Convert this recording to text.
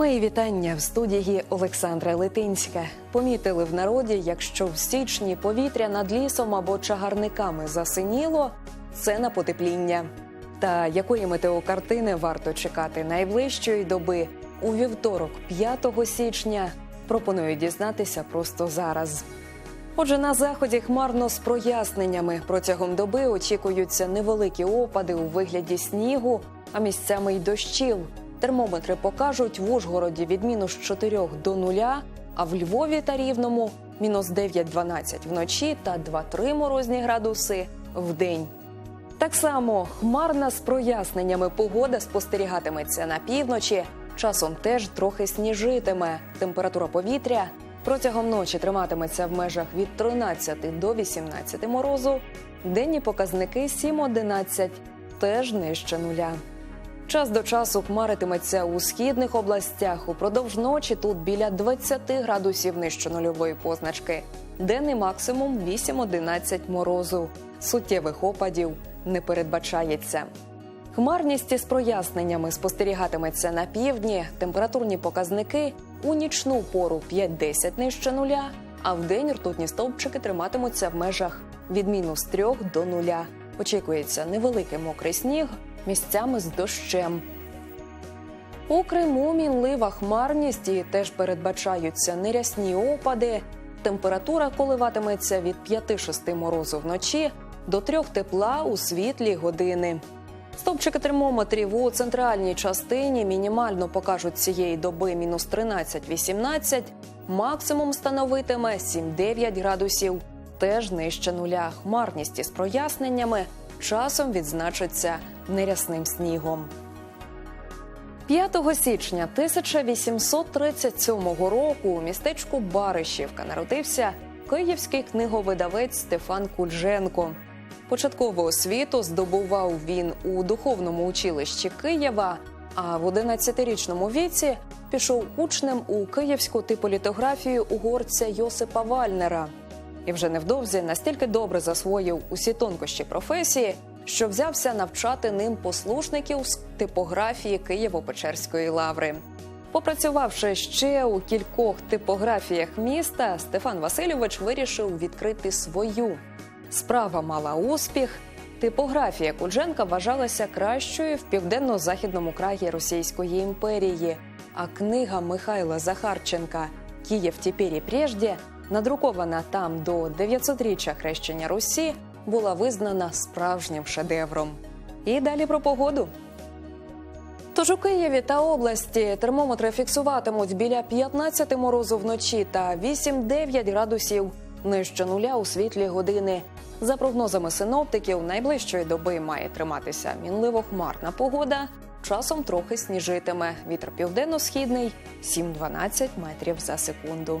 Мої вітання в студії Олександра Литинська. Помітили в народі, якщо в січні повітря над лісом або чагарниками засиніло, це на потепління. Та якої метеокартини варто чекати найближчої доби у вівторок, 5 січня, пропоную дізнатися просто зараз. Отже, на заході хмарно з проясненнями протягом доби очікуються невеликі опади у вигляді снігу, а місцями й дощів. Термометри покажуть в Ужгороді від мінус 4 до 0, а в Львові та Рівному мінус 9-12 вночі та 2-3 морозні градуси в день. Так само хмарна з проясненнями погода спостерігатиметься на півночі. Часом теж трохи сніжитиме. Температура повітря протягом ночі триматиметься в межах від 13 до 18 морозу. Денні показники 7-11, теж нижче нуля. Час до часу хмаритиметься у східних областях. Упродовж ночі тут біля 20 градусів нижче нульової позначки. Денний максимум 8-11 морозу. Суттєвих опадів не передбачається. Хмарність із проясненнями спостерігатиметься на півдні. Температурні показники у нічну пору 5-10 нижче нуля, а в день ртутні стовпчики триматимуться в межах від мінус 3 до нуля. Очікується невеликий мокрий сніг місцями з дощем. У Криму мінлива хмарність і теж передбачаються нерясні опади. Температура коливатиметься від 5-6 морозу вночі до 3 тепла у світлі години. Стовпчики термометрів у центральній частині мінімально покажуть цієї доби мінус 13-18, максимум становитиме 7-9 градусів, теж нижче нуля. Хмарність із проясненнями часом відзначиться нерясним снігом. 5 січня 1837 року у містечку Баришівка народився київський книговидавець Стефан Кульженко. Початкову освіту здобував він у духовному училищі Києва, а в 11-річному віці пішов учнем у київську типолітографію угорця Йосипа Вальнера. І вже невдовзі настільки добре засвоїв усі тонкощі професії, що взявся навчати ним послушників з типографії Києво-Печерської лаври. Попрацювавши ще у кількох типографіях міста, Стефан Васильович вирішив відкрити свою. Справа мала успіх. Типографія Кудженка вважалася кращою в південно-західному краї Російської імперії. А книга Михайла Захарченка Київ тепер і прежде, надрукована там до 900-річчя хрещення Русі, була визнана справжнім шедевром. І далі про погоду. Тож у Києві та області термометри фіксуватимуть біля 15 морозу вночі та 8-9 градусів нижче нуля у світлі години. За прогнозами синоптиків, найближчої доби має триматися мінливо-хмарна погода. Часом трохи сніжитиме. Вітер південно-східний 7-12 метрів за секунду.